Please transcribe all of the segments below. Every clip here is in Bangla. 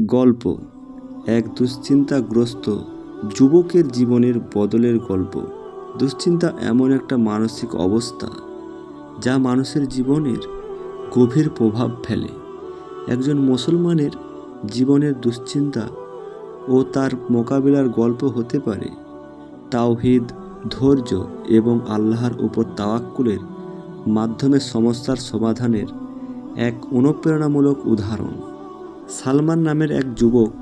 গল্প, এক দুশ্চিন্তাগ্রস্ত যুবকের জীবনের বদলের গল্প। দুশ্চিন্তা এমন একটা মানসিক অবস্থা যা মানুষের জীবনের গভীর প্রভাব ফেলে। একজন মুসলমানের জীবনের দুশ্চিন্তা ও তার মোকাবিলার গল্প হতে পারে তাওহিদ, ধৈর্য এবং আল্লাহর উপর তাওয়াক্কুলের মাধ্যমে সমস্যার সমাধানের এক অনুপ্রেরণামূলক উদাহরণ। সালমান নামের এক যুবক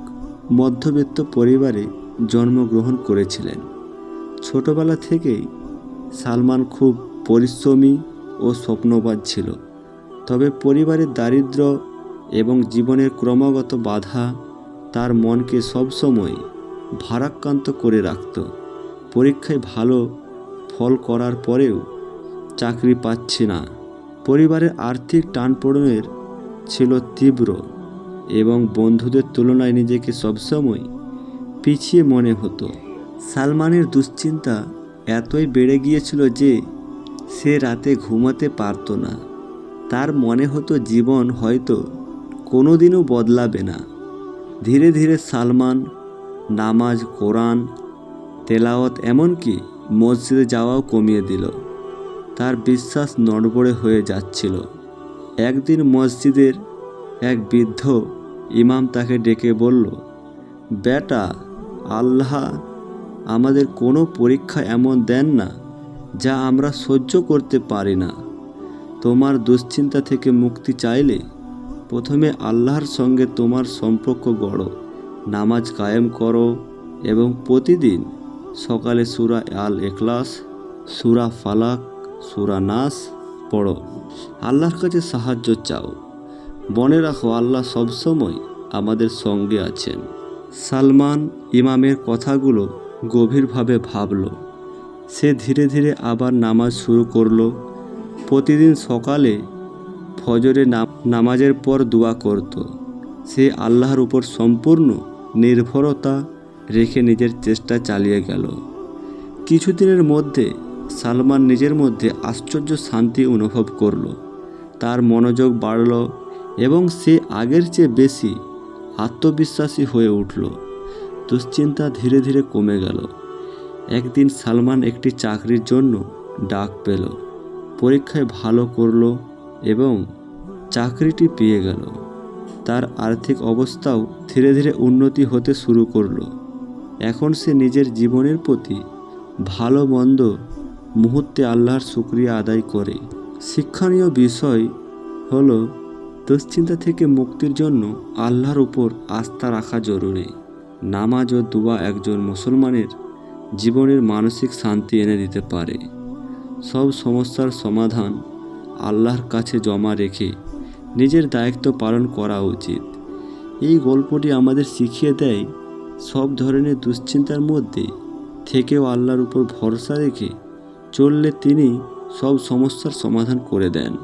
মধ্যবিত্ত পরিবারে জন্মগ্রহণ করেছিলেন। ছোটবেলা থেকেই সালমান খুব পরিশ্রমী ও স্বপ্নবাদ ছিল। তবে পরিবারের দারিদ্র্য এবং জীবনের ক্রমাগত বাধা তার মনকে সবসময় ভারাক্রান্ত করে রাখত। পরীক্ষায় ভালো ফল করার পরেও চাকরি পাচ্ছে না। পরিবারের আর্থিক টানপোড়নের ছিল তীব্র এবং বন্ধুদের তুলনায় নিজেকে সবসময় পিছিয়ে মনে হতো। সালমানের দুশ্চিন্তা এতই বেড়ে গিয়েছিল যে সে রাতে ঘুমাতে পারতো না। তার মনে হতো জীবন হয়তো কোনোদিনও বদলাবে না। ধীরে ধীরে সালমান, নামাজ, কোরআন, তেলাওয়াত এমনকি মসজিদে যাওয়াও কমিয়ে দিল। তার বিশ্বাস নড়বড়ে হয়ে যাচ্ছিল। একদিন মসজিদের এক বৃদ্ধ ইমাম তাকে ডেকে বলল, বেটা, আল্লাহ আমাদের কোনো পরীক্ষা এমন দেন না যা আমরা সহ্য করতে পারি না। তোমার দুশ্চিন্তা থেকে মুক্তি চাইলে প্রথমে আল্লাহর সঙ্গে তোমার সম্পর্ক গড়ো, নামাজ কায়েম করো এবং প্রতিদিন সকালে সুরা আল এখলাস সুরা ফালাক, সুরা নাস পড়ো। আল্লাহর কাছে সাহায্য চাও। মনে রাখো, আল্লাহ সবসময় আমাদের সঙ্গে আছেন। সালমান ইমামের কথাগুলো গভীরভাবে ভাবল। সে ধীরে ধীরে আবার নামাজ শুরু করল। প্রতিদিন সকালে ফজরে নাম- নামাজের পর দোয়া করত। সে আল্লাহর উপর সম্পূর্ণ নির্ভরতা রেখে নিজের চেষ্টা চালিয়ে গেল। কিছুদিনের মধ্যে সালমান নিজের মধ্যে আশ্চর্য শান্তি অনুভব করল। তার মনোযোগ বাড়ল এবং সে আগের চেয়ে বেশি আত্মবিশ্বাসী হয়ে উঠল। দুশ্চিন্তা ধীরে ধীরে কমে গেল। একদিন সালমান একটি চাকরির জন্য ডাক পেল, পরীক্ষায় ভালো করল এবং চাকরিটি পেয়ে গেল। তার আর্থিক অবস্থাও ধীরে ধীরে উন্নতি হতে শুরু করল। এখন সে নিজের জীবনের প্রতি ভালো মন্দ মুহূর্তে আল্লাহর শুক্রিয়া আদায় করে। শিক্ষণীয় বিষয় হলো দুশ্চিন্তা থেকে মুক্তির জন্য আল্লাহর উপর আস্থা রাখা জরুরি। নামাজ ও দোয়া একজন মুসলমানের জীবনের মানসিক শান্তি এনে দিতে পারে। সব সমস্যার সমাধান আল্লাহর কাছে জমা রেখে নিজের দায়িত্ব পালন করা উচিত। এই গল্পটি আমাদের শিখিয়ে দেয়, সব ধরনের দুশ্চিন্তার মধ্যে থেকেও আল্লাহর উপর ভরসা রেখে চললে তিনি সব সমস্যার সমাধান করে দেন।